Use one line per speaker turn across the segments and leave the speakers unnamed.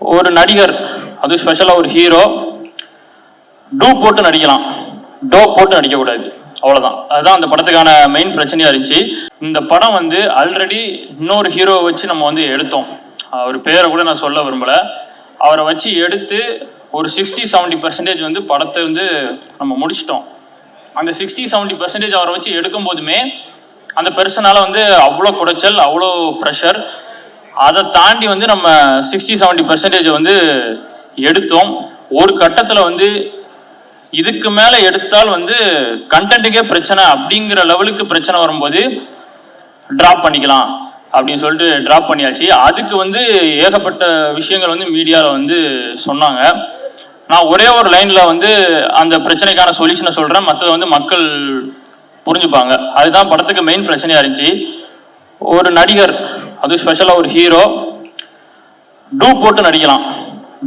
ஒரு நடிகர் அது ஸ்பெஷலாக ஒரு ஹீரோ டூ போட்டு நடிக்கலாம். டோ போட்டு நடிக்கக்கூடாது. அவ்வளோதான் அதுதான் அந்த படத்துக்கான மெயின் பிரச்சனையாக இருந்துச்சு. இந்த படம் வந்து ஆல்ரெடி இன்னொரு ஹீரோவை வச்சு நம்ம வந்து எடுத்தோம். அவர் பேரை கூட நான் சொல்ல விரும்பலை. அவரை வச்சு எடுத்து ஒரு சிக்ஸ்டி செவன்ட்டி பர்சன்டேஜ் வந்து படத்தை வந்து நம்ம முடிச்சிட்டோம். அந்த சிக்ஸ்டி செவன்ட்டி பர்சன்டேஜ் அவரை வச்சு எடுக்கும் போதுமே அந்த பெர்சனால வந்து அவ்வளோ குடைச்சல் அவ்வளோ ப்ரெஷர் அதை தாண்டி வந்து நம்ம சிக்ஸ்டி செவன்டி பர்சன்டேஜ் வந்து எடுத்தோம். ஒரு கட்டத்தில் வந்து இதுக்கு மேலே எடுத்தால் வந்து கண்டென்ட்டுக்கே பிரச்சனை அப்படிங்கிற லெவலுக்கு பிரச்சனை வரும்போது ட்ராப் பண்ணிக்கலாம் அப்படின்னு சொல்லிட்டு ட்ராப் பண்ணியாச்சு. அதுக்கு வந்து ஏகப்பட்ட விஷயங்கள் வந்து மீடியாவில் வந்து சொன்னாங்க. நான் ஒரே ஒரு லைனில் வந்து அந்த பிரச்சனைக்கான சொல்யூஷனை சொல்கிறேன் மற்றதை வந்து மக்கள் புரிஞ்சுப்பாங்க. அதுதான் படத்துக்கு மெயின் பிரச்சனையாக இருந்துச்சு. ஒரு நடிகர் அது ஸ்பெஷலாக ஒரு ஹீரோ டூ போட்டு நடிக்கலாம்.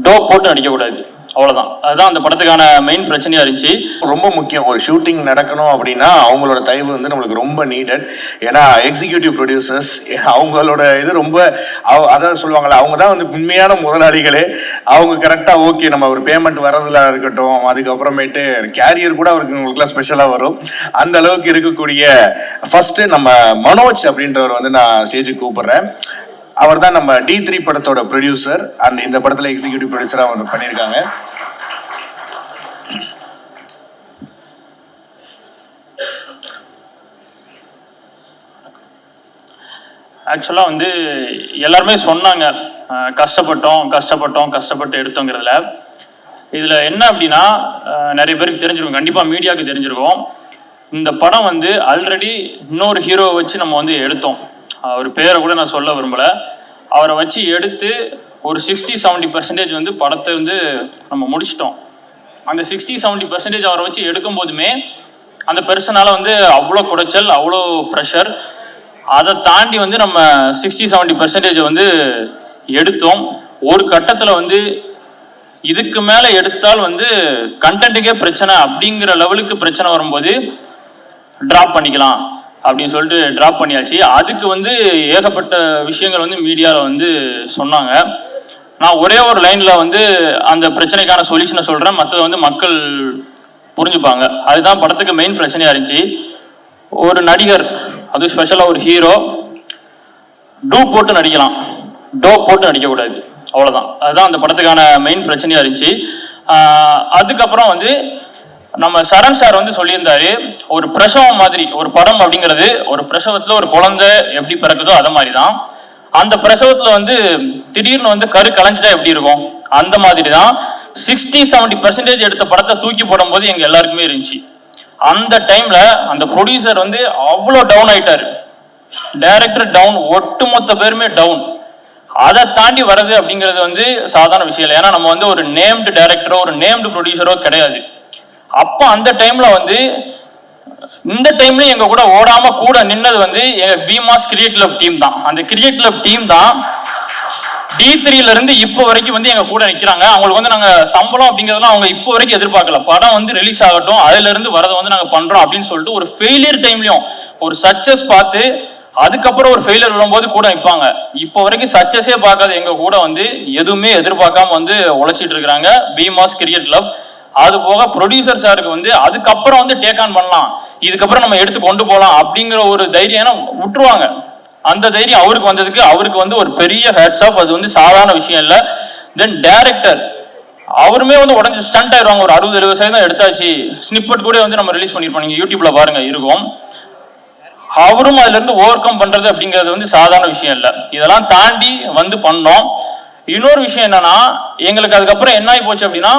டோ போட்டு நடிக்கக்கூடாது. அவ்வளோதான் அதுதான் அந்த படத்துக்கான மெயின் பிரச்சனையாக இருந்துச்சு.
ரொம்ப முக்கியம். ஒரு ஷூட்டிங் நடக்கணும் அப்படின்னா அவங்களோட தயவு வந்து நம்மளுக்கு ரொம்ப நீடட் ஏன்னா எக்ஸிக்யூட்டிவ் ப்ரொடியூசர்ஸ் அவங்களோட இது ரொம்ப அவ- அதான் சொல்லுவாங்கல்ல அவங்க தான் வந்து உண்மையான முதலாளிகளே. அவங்க கரெக்டாக ஓகே நம்ம ஒரு பேமெண்ட் வரதில் இருக்கட்டும் அதுக்கப்புறமேட்டு கேரியர் கூட அவருக்கு உங்களுக்குலாம் ஸ்பெஷலாக வரும். அந்த அளவுக்கு இருக்கக்கூடிய ஃபர்ஸ்ட் நம்ம மனோஜ் அப்படின்றவர் வந்து நான் ஸ்டேஜுக்கு கூப்பிடுறேன். அவர் தான் நம்ம டி த்ரீ படத்தோட ப்ரொடியூசர் அண்ட் இந்த படத்தில் எக்ஸிக்யூட்டிவ் ப்ரொடியூசராக அவர் பண்ணியிருக்காங்க.
ஆக்சுவலாக வந்து எல்லாருமே சொன்னாங்க. கஷ்டப்பட்டோம் கஷ்டப்பட்டோம் கஷ்டப்பட்டு எடுத்தோங்கிறதுல. இதில் என்ன அப்படின்னா நிறைய பேருக்கு தெரிஞ்சிருக்கும். கண்டிப்பாக மீடியாவுக்கு தெரிஞ்சிருக்கும். இந்த படம் வந்து ஆல்ரெடி இன்னொரு ஹீரோவை வச்சு நம்ம வந்து எடுத்தோம். அவர் பேரை கூட நான் சொல்ல விரும்பலை. அவரை வச்சு எடுத்து ஒரு சிக்ஸ்டி செவன்ட்டி பர்சன்டேஜ் வந்து படத்தை வந்து நம்ம முடிச்சிட்டோம். அந்த சிக்ஸ்டி செவன்ட்டி பர்சன்டேஜ் அவரை வச்சு எடுக்கும் போதுமே அந்த பெர்சனால வந்து அவ்வளோ குடைச்சல் அவ்வளோ ப்ரெஷர் அதை தாண்டி வந்து நம்ம சிக்ஸ்டி செவன்ட்டி பர்சன்டேஜ் வந்து எடுத்தோம். ஒரு கட்டத்தில் வந்து இதுக்கு மேலே எடுத்தால் வந்து கண்டென்ட்டுக்கே பிரச்சனை அப்படிங்கிற லெவலுக்கு பிரச்சனை வரும்போது ட்ராப் பண்ணிக்கலாம் அப்படின்னு சொல்லிட்டு ட்ராப் பண்ணியாச்சு. அதுக்கு வந்து ஏகப்பட்ட விஷயங்கள் வந்து மீடியாவில் வந்து சொன்னாங்க. நான் ஒரே ஒரு லைனில் வந்து அந்த பிரச்சனைக்கான சொல்யூஷனை சொல்கிறேன் மற்றது வந்து மக்கள் புரிஞ்சுப்பாங்க. அதுதான் படத்துக்கு மெயின் பிரச்சனையாக இருந்துச்சு. ஒரு நடிகர் அது ஸ்பெஷலாக ஒரு ஹீரோ டூ போட்டு நடிக்கலாம். டோ போட்டு நடிக்கக்கூடாது. அவ்வளோதான் அதுதான் அந்த படத்துக்கான மெயின் பிரச்சனையாக இருந்துச்சு. அதுக்கப்புறம் வந்து நம்ம சரண் சார் வந்து சொல்லியிருந்தாரு ஒரு பிரசவம் மாதிரி ஒரு படம் அப்படிங்கிறது ஒரு பிரசவத்தில் ஒரு குழந்தை எப்படி பிறக்குதோ அதை மாதிரி தான் அந்த பிரசவத்தில் வந்து திடீர்னு வந்து கரு கலைஞ்சிட்டா எப்படி இருக்கும்? அந்த மாதிரி தான் சிக்ஸ்டி செவன்ட்டி பர்சன்டேஜ் எடுத்த படத்தை தூக்கி போடும்போது எங்கள் எல்லாருக்குமே இருந்துச்சு. அந்த டைம்ல அந்த ப்ரொடியூசர் வந்து அவ்வளோ டவுன் ஆயிட்டாரு. டைரக்டர் டவுன் ஒட்டுமொத்த பேருமே டவுன் அதை தாண்டி வர்றது அப்படிங்கிறது வந்து சாதாரண விஷயம் இல்லை. ஏன்னா நம்ம வந்து ஒரு நேம்டு டைரக்டரோ ஒரு நேம்டு ப்ரொடியூசரோ கிடையாது. அப்போ அந்த டைம்ல வந்து இந்த டைம்லயும் எங்க கூட ஓடாம கூட நின்னது வந்து எங்க பீமாஸ் கிரியேட் கிளப் டீம் தான். அந்த கிரியேட் கிளப் டீம் தான் டி த்ரீல இருந்து இப்போ வரைக்கும் வந்து எங்க கூட நிக்கிறாங்க. அவங்களுக்கு வந்து நாங்க சம்பளம் அப்படிங்கறதுலாம் அவங்க இப்போ வரைக்கும் எதிர்பார்க்கல. படம் வந்து ரிலீஸ் ஆகட்டும் அதுல இருந்து வரதை வந்து நாங்க பண்றோம் அப்படின்னு சொல்லிட்டு ஒரு ஃபெயிலியர் டைம்லயும் ஒரு சக்சஸ் பார்த்து அதுக்கப்புறம் ஒரு ஃபெயிலியர் வரும்போது கூட நிற்பாங்க இப்போ வரைக்கும் சக்சஸே பார்க்காத எங்க கூட வந்து எதுவுமே எதிர்பார்க்காம வந்து உழைச்சிட்டு இருக்கிறாங்க. பிமாஸ் கிரிக்கெட் கிளப் அது போக ப்ரொடியூசர் சாருக்கு வந்து அதுக்கப்புறம் வந்து டேக் ஆன் பண்ணலாம். இதுக்கப்புறம் நம்ம எடுத்து கொண்டு போகலாம் அப்படிங்கிற ஒரு தைரியம் விட்டுருவாங்க. அந்த தைரியம் அவருக்கு வந்ததுக்கு அவருக்கு வந்து ஒரு பெரிய ஹேட்ஸ் ஆஃப் அது வந்து சாதாரண விஷயம் இல்லை. தென் டேரக்டர் அவருமே வந்து உடஞ்சி ஸ்டண்ட் ஆயிடுவாங்க. ஒரு அறுபது எழுபது சதவீதம் எடுத்தாச்சு. ஸ்னிப்பட் கூட வந்து நம்ம ரிலீஸ் பண்ணிருப்போம். நீங்க யூடியூப்ல பாருங்க இருக்கும். அவரும் அதுல இருந்து ஓவர் கம் பண்றது அப்படிங்கிறது வந்து சாதாரண விஷயம் இல்லை. இதெல்லாம் தாண்டி வந்து பண்ணோம். இன்னொரு விஷயம் என்னன்னா எங்களுக்கு அதுக்கப்புறம் என்ன ஆகி போச்சு அப்படின்னா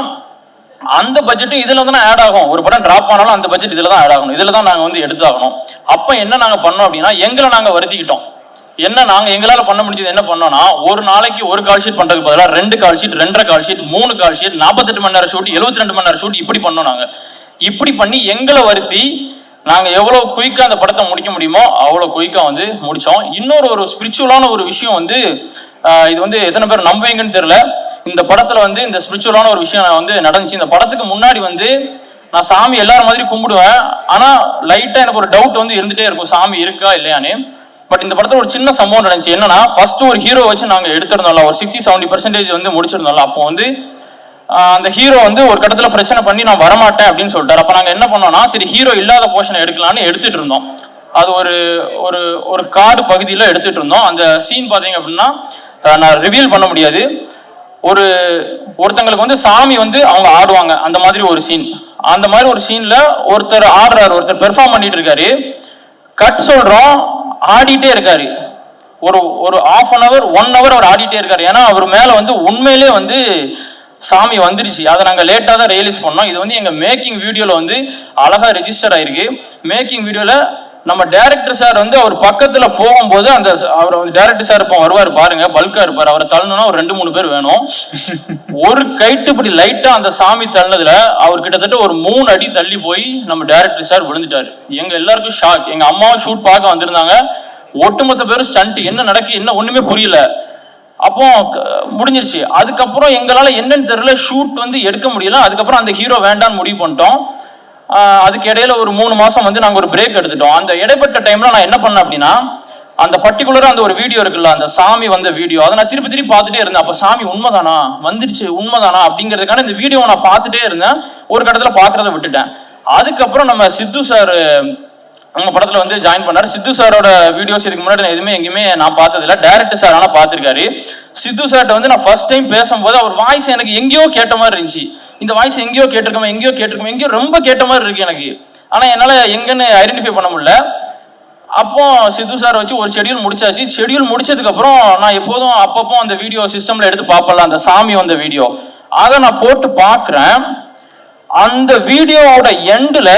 அந்த பட்ஜெட் இதுல தான் ஆட் ஆகும். ஒரு படம் டிராப் ஆனாலும் அந்த பட்ஜெட் இதுல தான் ஆட் ஆகணும். இதுல தான் நாங்க வந்து எடுத்தாகணும். அப்ப என்ன நாங்க பண்ணோம் அப்படின்னா எங்களை நாங்க வருத்திக்கிட்டோம். என்ன நாங்கள் எங்களால் பண்ண முடிஞ்சது என்ன பண்ணோம்னா ஒரு நாளைக்கு ஒரு கால் ஷீட் பண்ணுறதுக்கு பதிலாக ரெண்டு கால் ஷீட் ரெண்டரை கால் ஷீட் மூணு கால் ஷீட் நாற்பத்தெட்டு மணி நேரம் ஷூட் எழுபத்தி ரெண்டு மணி நேரம் ஷூட் இப்படி பண்ணோம் நாங்கள் இப்படி பண்ணி எங்களை வருத்தி நாங்கள் எவ்வளோ குயிக்காக அந்த படத்தை முடிக்க முடியுமோ அவ்வளோ குயிக்காக வந்து முடித்தோம் இன்னொரு ஒரு ஸ்பிரிச்சுவலான ஒரு விஷயம் வந்து இது வந்து எத்தனை பேர் நம்புவீங்கன்னு தெரில இந்த படத்தில் வந்து இந்த ஸ்பிரிச்சுவலான ஒரு விஷயம் நான் வந்து நடந்துச்சு. இந்த படத்துக்கு முன்னாடி வந்து நான் சாமி எல்லாரும் மாதிரி கும்பிடுவேன். ஆனால் லைட்டாக எனக்கு ஒரு டவுட் வந்து இருந்துகிட்டே இருக்கும். சாமி இருக்கா இல்லையான்னு. பட் இந்த படத்தில் ஒரு சின்ன சம்பவம் நடந்துச்சு. என்னன்னா ஃபர்ஸ்ட் ஒரு ஹீரோ வச்சு நாங்கள் எடுத்திருந்தோம்ல ஒரு சிக்ஸ்டி செவன்டி பர்சன்டேஜ் வந்து முடிச்சிருந்தோம்ல. அப்போ வந்து அந்த ஹீரோ வந்து ஒரு கட்டத்தில் பிரச்சனை பண்ணி நான் வரமாட்டேன் அப்படின்னு சொல்லிட்டாரு. அப்போ நாங்கள் என்ன பண்ணோம்னா சரி ஹீரோ இல்லாத போர்ஷனை எடுக்கலாம்னு எடுத்துட்டு இருந்தோம். அது ஒரு ஒரு ஒரு காடு பகுதியில் எடுத்துட்டு இருந்தோம். அந்த சீன் பார்த்தீங்க அப்படின்னா நான் ரிவீல் பண்ண முடியாது. ஒரு ஒருத்தங்களுக்கு வந்து சாமி வந்து அவங்க ஆடுவாங்க. அந்த மாதிரி ஒரு சீன் அந்த மாதிரி ஒரு சீனில் ஒருத்தர் ஆடுறாரு. ஒருத்தர் பெர்ஃபார்ம் பண்ணிட்டு இருக்காரு. கட் சொல்றோம். ஆடிட்டே இருக்காரு. ஒரு ஒரு half an hour one hour அவர் ஆடிட்டே இருக்காரு. ஏன்னா அவர் மேல வந்து உண்மையிலே வந்து சாமி வந்துருச்சு. அதை நாங்கள் லேட்டாக தான் ரியலைஸ் பண்ணோம். இது வந்து எங்கள் மேக்கிங் வீடியோவில் வந்து அழகாக ரெஜிஸ்டர் ஆயிருக்கு. மேக்கிங் வீடியோவில் நம்ம டைரக்டர் சார் வந்து அவர் பக்கத்துல போகும்போது அந்த அவர் டைரக்டர் சார் இப்போ வருவார் பாருங்க பல்கா இருப்பார். அவரை தள்ளணும்னா ஒரு ரெண்டு மூணு பேர் வேணும். ஒரு கைட்டு இப்படி லைட்டா அந்த சாமி தள்ளதுல அவர் கிட்டத்தட்ட ஒரு மூணு அடி தள்ளி போய் நம்ம டைரக்டர் சார் விழுந்துட்டாரு. எங்க எல்லாருக்கும் ஷாக் எங்க அம்மாவும் ஷூட் பார்க்க வந்திருந்தாங்க. ஒட்டுமொத்த பேரும் ஸ்டண்ட் என்ன நடக்கு என்ன ஒண்ணுமே புரியல. அப்போ க- முடிஞ்சிருச்சு. அதுக்கப்புறம் எங்களால என்னன்னு தெரியல. ஷூட் வந்து எடுக்க முடியல. அதுக்கப்புறம் அந்த ஹீரோ வேண்டாம்னு முடிவு பண்ணிட்டோம். அதுக்கு இடையில ஒரு மூணு மாசம் வந்து நாங்க ஒரு பிரேக் எடுத்துட்டோம். அந்த இடைப்பட்ட டைம்ல நான் என்ன பண்ணேன் அப்படின்னா அந்த பர்டிகுலரா அந்த ஒரு வீடியோ இருக்குல்ல அந்த சாமி வந்த வீடியோ அதை நான் திருப்பி திருப்பி பார்த்துட்டே இருந்தேன். அப்ப சாமி உண்மைதானா? வந்துருச்சு உண்மைதானா? அப்படிங்கிறதுக்கான இந்த வீடியோவை நான் பார்த்துட்டே இருந்தேன். ஒரு கட்டத்துல பார்க்கறத விட்டுட்டேன். அதுக்கப்புறம் நம்ம சித்து சார் அவங்க படத்துல வந்து ஜாயின் பண்ணாரு. சித்து சாரோட வீடியோஸ் இதுக்கு முன்னாடி நான் எதுவுமே எங்கேயுமே நான் பார்த்ததில்ல. டேரக்டர் சார் ஆனால் பார்த்துருக்காரு. சித்து சார்ட்ட வந்து நான் ஃபர்ஸ்ட் டைம் பேசும்போது அவர் வாய்ஸ் எனக்கு எங்கேயோ கேட்ட மாதிரி இருந்துச்சு. இந்த வாய்ஸ் எங்கேயோ கேட்டிருக்கோம் எங்கேயோ கேட்டிருக்கோம் எங்கேயோ ரொம்ப கேட்ட மாதிரி இருக்கு எனக்கு. ஆனால் என்னால் எங்கன்னு ஐடென்டிஃபை பண்ண முடியல. அப்போ சித்து சார் வச்சு ஒரு ஷெடியூல் முடிச்சாச்சு. ஷெடியூல் முடிச்சதுக்கப்புறம் நான் எப்போதும் அப்பப்போ அந்த வீடியோ சிஸ்டம்ல எடுத்து பார்ப்பல அந்த சாமி வந்த வீடியோ அதை நான் போட்டு பார்க்குறேன். அந்த வீடியோவோட எண்டில்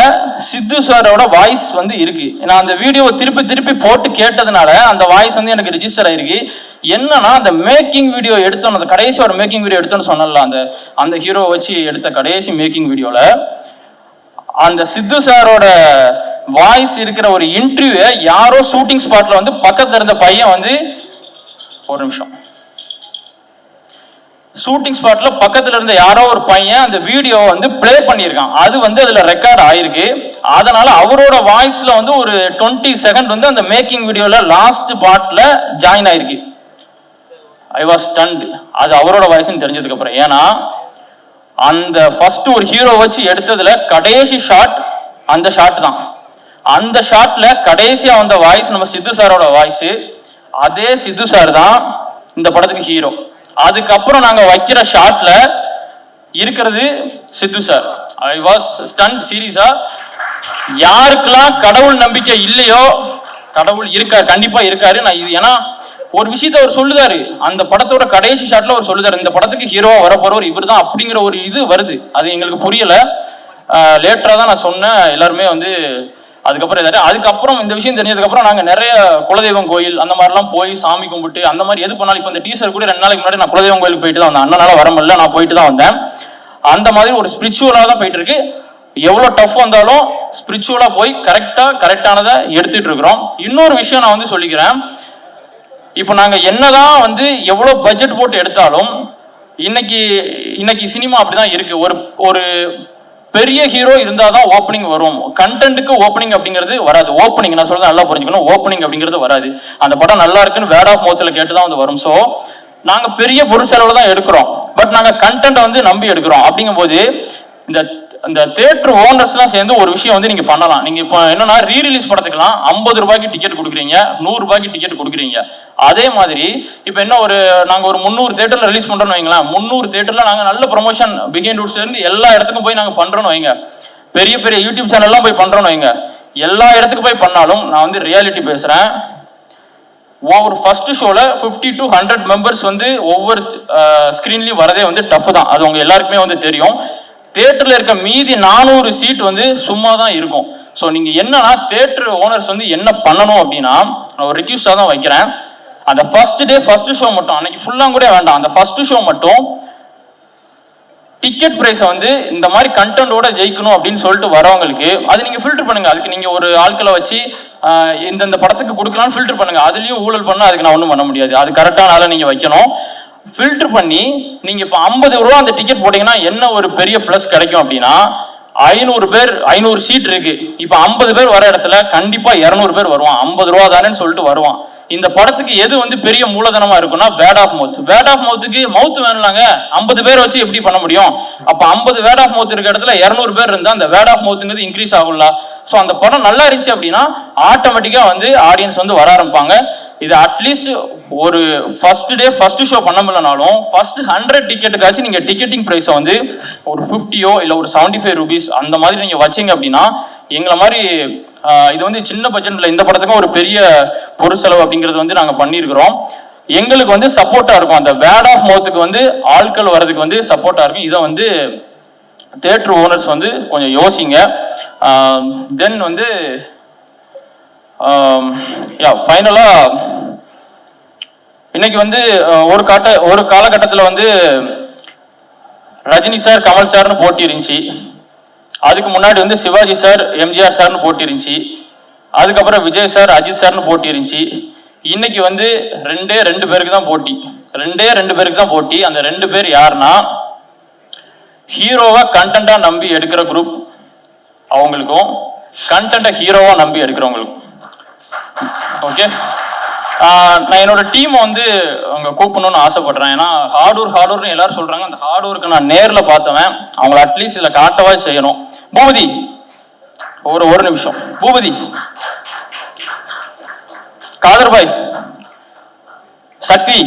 சித்து சாரோட வாய்ஸ் வந்து இருக்கு. நான் அந்த வீடியோவை திருப்பி திருப்பி போட்டு கேட்டதுனால அந்த வாய்ஸ் வந்து எனக்கு ரிஜிஸ்டர் ஆயிருக்கு. என்னன்னா அந்த மேக்கிங் வீடியோ எடுத்தோம் அந்த கடைசி ஒரு மேக்கிங் வீடியோ எடுத்தோன்னு சொன்னல அந்த அந்த ஹீரோ வச்சு எடுத்த கடைசி மேக்கிங் வீடியோல அந்த சித்து சாரோட வாய்ஸ் இருக்கிற ஒரு இன்டர்வியூ யாரோ ஷூட்டிங் ஸ்பாட்ல வந்து பக்கத்துல இருந்த பையன் வந்து ஒரு நிமிஷம். ஷூட்டிங் ஸ்பாட்ல பக்கத்துல இருந்த யாரோ ஒரு பையன் அந்த வீடியோ வந்து ப்ளே பண்ணியிருக்கான். அது வந்து அதுல ரெக்கார்ட் ஆயிருக்கு. அதனால அவரோட வாய்ஸ்ல வந்து ஒரு டுவெண்ட்டி செகண்ட் வந்து அந்த மேக்கிங் வீடியோல லாஸ்ட் பார்ட்ல ஜாயின் ஆயிருக்கு. ஐ வாஸ் ஸ்டண்ட் அது அவரோட வாய்ஸ்னு தெரிஞ்சதுக்கு அப்புறம் ஏன்னா அந்த ஃபர்ஸ்ட் ஒரு ஹீரோ வச்சு எடுத்ததுல கடைசி ஷாட் அந்த ஷாட் தான். அந்த ஷாட்ல கடைசியா வந்த வாய்ஸ் நம்ம சித்து சாரோட வாய்ஸ் அதே சித்து சார் தான் இந்த படத்துக்கு ஹீரோ அதுக்கப்புறம் நாங்க வைக்கிற ஷாட்ல இருக்கிறது Sidhu sir I was stunt சீரியஸா யாருக்கெல்லாம் கடவுள் நம்பிக்கை இல்லையோ கடவுள் இருக்கார் கண்டிப்பா இருக்காரு. நான் இது ஏன்னா ஒரு விஷயத்த அவர் சொல்லுதாரு. அந்த படத்தோட கடைசி ஷாட்ல அவர் சொல்லுதாரு. இந்த படத்துக்கு ஹீரோவா வர போறவர் இவர் தான் அப்படிங்கிற ஒரு இது வருது. அது எங்களுக்கு புரியல. லேட்டரா தான் நான் சொன்னேன். எல்லாருமே வந்து அதுக்கப்புறம் இதாரு அதுக்கப்புறம் இந்த விஷயம் தெரிஞ்சதுக்கப்புறம் நாங்கள் நிறைய குலதெய்வம் கோயில் அந்த மாதிரிலாம் போய் சாமி கும்பிட்டு அந்த மாதிரி எது பண்ணாலும் இப்போ இந்த டீசர் கூட ரெண்டு நாளைக்கு முன்னாடி நான் குலதெய்வம் கோயிலுக்கு போயிட்டு தான் வந்தேன். அண்ணனால வர முடியல நான் போயிட்டு தான் வந்தேன். அந்த மாதிரி ஒரு ஸ்பிரிச்சுவலாக தான் போயிட்டு இருக்கு. எவ்வளோ டஃப் வந்தாலும் ஸ்பிரிச்சுவலாக போய் கரெக்டாக கரெக்டானதை எடுத்துட்டு இருக்கிறோம். இன்னொரு விஷயம் நான் வந்து சொல்லிக்கிறேன். இப்போ நாங்கள் என்னதான் வந்து எவ்வளோ பட்ஜெட் போட்டு எடுத்தாலும் இன்னைக்கு இன்னைக்கு சினிமா அப்படிதான் இருக்கு. ஒரு ஒரு பெரிய ஹீரோ இருந்தால் தான் ஓப்பனிங் வரும் கண்டென்ட்டுக்கு ஓப்பனிங் அப்படிங்கிறது வராது. ஓப்பனிங் நான் சொல்றது நல்லா புரிஞ்சுக்கணும். ஓப்பனிங் அப்படிங்கிறது வராது. அந்த படம் நல்லா இருக்குன்னு வேர்ட் ஆஃப் மவுத்தில் கேட்டு தான் வந்து வரும். ஸோ நாங்கள் பெரிய பொருள் செலவில் தான் எடுக்கிறோம் பட் நாங்கள் கண்டென்ட்டை வந்து நம்பி எடுக்கிறோம். அப்படிங்கும்போது இந்த இந்த தேட்டர் ஓனர்ஸ்லாம் சேர்ந்து ஒரு விஷயம் வந்து நீங்க பண்ணலாம். நீங்க இப்போ என்னன்னா ரீ ரிலீஸ் படத்துக்குலாம் ஐம்பது ரூபாய்க்கு டிக்கெட் கொடுக்குறீங்க. நூறு ரூபாய்க்கு டிக்கெட் கொடுக்குறீங்க. அதே மாதிரி இப்போ என்ன ஒரு நாங்கள் ஒரு முந்நூறு தேட்டர்ல ரிலீஸ் பண்றோம்னு வைங்களேன் முந்நூறு தேட்டர்ல நாங்கள் நல்ல ப்ரொமோஷன் பிகின் ரூட்ஸ்ல இருந்து எல்லா இடத்துக்கும் போய் நாங்கள் பண்றோம்னு வைங்க. பெரிய பெரிய யூடியூப் சேனல்லாம் போய் பண்றோம்னு வைங்க. எல்லா இடத்துக்கு போய் பண்ணாலும் நான் வந்து ரியாலிட்டி பேசுறேன். ஒவ்வொரு ஃபர்ஸ்ட் ஷோல 50 டு ஹண்ட்ரட் மெம்பர்ஸ் வந்து ஒவ்வொரு ஸ்க்ரீன்லையும் வரதே வந்து டஃப் தான். அது உங்க எல்லாருக்குமே வந்து தெரியும். தேட்டரில் இருக்க மீதி நானூறு சீட் வந்து சும்மா தான் இருக்கும். ஸோ நீங்கள் என்னன்னா தேட்டர் ஓனர்ஸ் வந்து என்ன பண்ணணும் அப்படின்னா நான் ஒரு ரிக்யூஸ்டாக தான் வைக்கிறேன். அந்த ஃபர்ஸ்ட் டே ஃபர்ஸ்ட் ஷோ மட்டும் அன்னைக்கு ஃபுல்லாக கூட வேண்டாம். அந்த ஃபர்ஸ்ட் ஷோ மட்டும் டிக்கெட் ப்ரைஸை வந்து இந்த மாதிரி கண்டென்ட்டோட ஜெயிக்கணும் அப்படின்னு சொல்லிட்டு வரவங்களுக்கு அது நீங்கள் ஃபில்டர் பண்ணுங்க. அதுக்கு நீங்கள் ஒரு ஆட்களை வச்சு இந்தந்த படத்துக்கு கொடுக்கலாம்னு ஃபில்டர் பண்ணுங்க. அதுலேயும் ஊழல் பண்ணால் அதுக்கு நான் ஒன்றும் பண்ண முடியாது. அது கரெக்டான ஆளை நீங்கள் வைக்கணும். ஃபில்டர் பண்ணி நீங்க இப்போ ஐம்பது ரூபா அந்த டிக்கெட் போட்டீங்கன்னா என்ன ஒரு பெரிய ப்ளஸ் கிடைக்கும் அப்படின்னா ஐநூறு பேர் ஐநூறு சீட் இருக்கு. இப்ப ஐம்பது பேர் வர இடத்துல கண்டிப்பா இருநூறு பேர் வருவான். ஐம்பது ரூபா தானேன்னு சொல்லிட்டு வருவான். இந்த படத்துக்கு எது வந்து பெரிய மூலதனமா இருக்கும்னா bad of mouth bad of மவுத்துக்கு mouth வேணும்லாங்க ஐம்பது பேர் வச்சு எப்படி பண்ண முடியும்? அப்ப ஐம்பது வேட் ஆஃப் மவுத் இருக்க இடத்துல இருநூறு பேர் இருந்தா அந்த வேட் ஆஃப் மவுத்துங்கிறது இன்க்ரீஸ் ஆகும்ல. ஸோ அந்த படம் நல்லா இருந்துச்சு அப்படின்னா ஆட்டோமேட்டிக்கா வந்து ஆடியன்ஸ் வந்து வர ஆரம்பிப்பாங்க. இது அட்லீஸ்ட் ஒரு ஃபர்ஸ்ட் டே ஃபர்ஸ்ட் ஷோ பண்ண முடியலனாலும் ஃபர்ஸ்ட் ஹண்ட்ரட் டிக்கெட்டுக்காச்சும் நீங்கள் டிக்கெட்டிங் ப்ரைஸை வந்து ஒரு ஃபிஃப்டியோ இல்லை ஒரு செவன்டி ஃபைவ் ருபீஸ் அந்த மாதிரி நீங்கள் வச்சிங்க அப்படின்னா எங்களை மாதிரி இது வந்து சின்ன பட்ஜெட்டில் இந்த படத்துக்கும் ஒரு பெரிய பொருட்செலவு அப்படிங்கிறது வந்து நாங்கள் பண்ணியிருக்கிறோம். எங்களுக்கு வந்து சப்போர்ட்டாக இருக்கும். அந்த வேர்ட் ஆஃப் மவுத்துக்கு வந்து ஆட்கள் வர்றதுக்கு வந்து சப்போர்ட்டாக இருக்கும். இதை வந்து தேட்ரு ஓனர்ஸ் வந்து கொஞ்சம் யோசிங்க. தென் வந்து Um, ஃபைனலாக இன்னைக்கு வந்து uh, ஒரு காட்ட ஒரு காலகட்டத்தில் வந்து ரஜினி சார் கமல் சார்னு போட்டி இருந்துச்சு. அதுக்கு முன்னாடி வந்து சிவாஜி சார் எம்ஜிஆர் சார்னு போட்டி இருந்துச்சு. அதுக்கப்புறம் விஜய் சார் அஜித் சார்னு போட்டி இருந்துச்சு. இன்னைக்கு வந்து ரெண்டே ரெண்டு பேருக்கு தான் போட்டி. ரெண்டே ரெண்டு பேருக்கு தான் போட்டி. அந்த ரெண்டு பேர் யாருன்னா ஹீரோவை கண்டென்ட்டா நம்பி எடுக்கிற குரூப் அவங்களுக்கும் கண்டென்ட்டை ஹீரோவா நம்பி எடுக்கிறவங்களுக்கும். ஓகே நான் என்னோட டீமை வந்து அங்கே கூப்பிடணும்னு ஆசைப்படுறேன். ஏன்னா ஹார்டூர் ஹார்டூர்னு எல்லாரும் சொல்றாங்க. அந்த ஹார்டூருக்கு நான் நேரில் பார்த்தவன். அவங்கள அட்லீஸ்ட் இதில் காட்டவா செய்யணும். பூபதி ஒரு ஒரு நிமிஷம். பூபதி. காதர்பாய் சக்தி.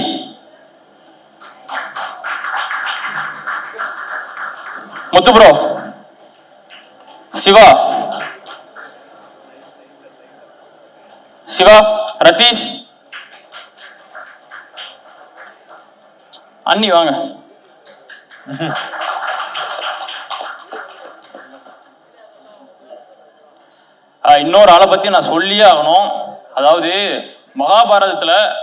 முத்து ப்ரோ சிவா. சிவா ரதீஷ். அண்ணி வாங்க. ஆஹ் இன்னொரு ஆளை பத்தி நான் சொல்லியே ஆகணும். அதாவது மகாபாரதத்துல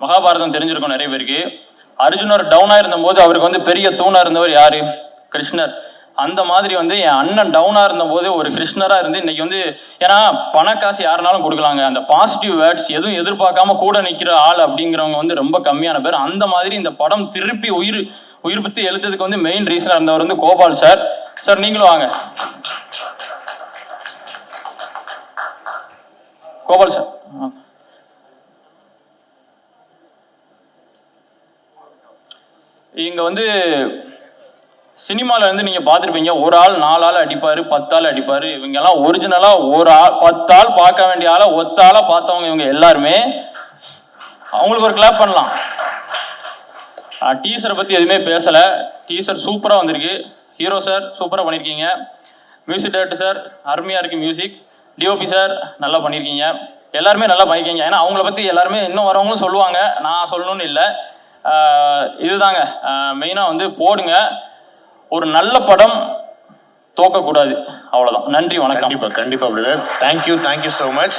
மகாபாரதம் தெரிஞ்சிருக்கும் நிறைய பேருக்கு. அர்ஜுனர் டவுனா இருந்தபோது அவருக்கு வந்து பெரிய தூணா இருந்தவர் யாரு? கிருஷ்ணர். அந்த மாதிரி வந்து என் அண்ணன் டவுனாக இருந்தபோது ஒரு கிருஷ்ணராக இருந்து இன்னைக்கு வந்து ஏன்னா பணக்காசு யாருனாலும் கொடுக்கலாங்க. அந்த பாசிட்டிவ் வேர்ட்ஸ் எதுவும் எதிர்பார்க்காம கூட நிற்கிற ஆள் அப்படிங்கிறவங்க வந்து ரொம்ப கம்மியான பேர். அந்த மாதிரி இந்த படம் திருப்பி உயிர் உயிர் பத்தி எழுத்ததுக்கு வந்து மெயின் ரீசனாக இருந்தவர் வந்து கோபால் சார். சார் நீங்களும் வாங்க. கோபால் சார். இங்கே இங்க வந்து சினிமாவில் வந்து நீங்கள் பார்த்துருப்பீங்க ஒரு ஆள் நாலு ஆள் அடிப்பார் பத்தாள் அடிப்பார். இவங்கெல்லாம் ஒரிஜினலாக ஒரு ஆள் பத்தாள் பார்க்க வேண்டிய ஆளை ஒத்த பார்த்தவங்க இவங்க எல்லாருமே அவங்களுக்கு ஒரு கிளாப் பண்ணலாம். டீசரை பற்றி எதுவுமே பேசலை. டீசர் சூப்பராக வந்திருக்கு. ஹீரோ சார் சூப்பராக பண்ணியிருக்கீங்க மியூசிக் டைரக்டர் சார் அருமையாக இருக்குது மியூசிக் டிஓபி சார் நல்லா பண்ணியிருக்கீங்க எல்லாருமே நல்லா பண்ணியிருக்கீங்க ஏன்னா அவங்கள பற்றி எல்லாருமே இன்னும் வரவங்களும் சொல்லுவாங்க. நான் சொல்லணும்னு இல்லை. இதுதாங்க. மெயினாக வந்து போடுங்க. ஒரு நல்ல படம் தோக்கக்கூடாது அவ்வளவுதான். நன்றி வணக்கம்.
கண்டிப்பா கண்டிப்பா brother thank you thank you so much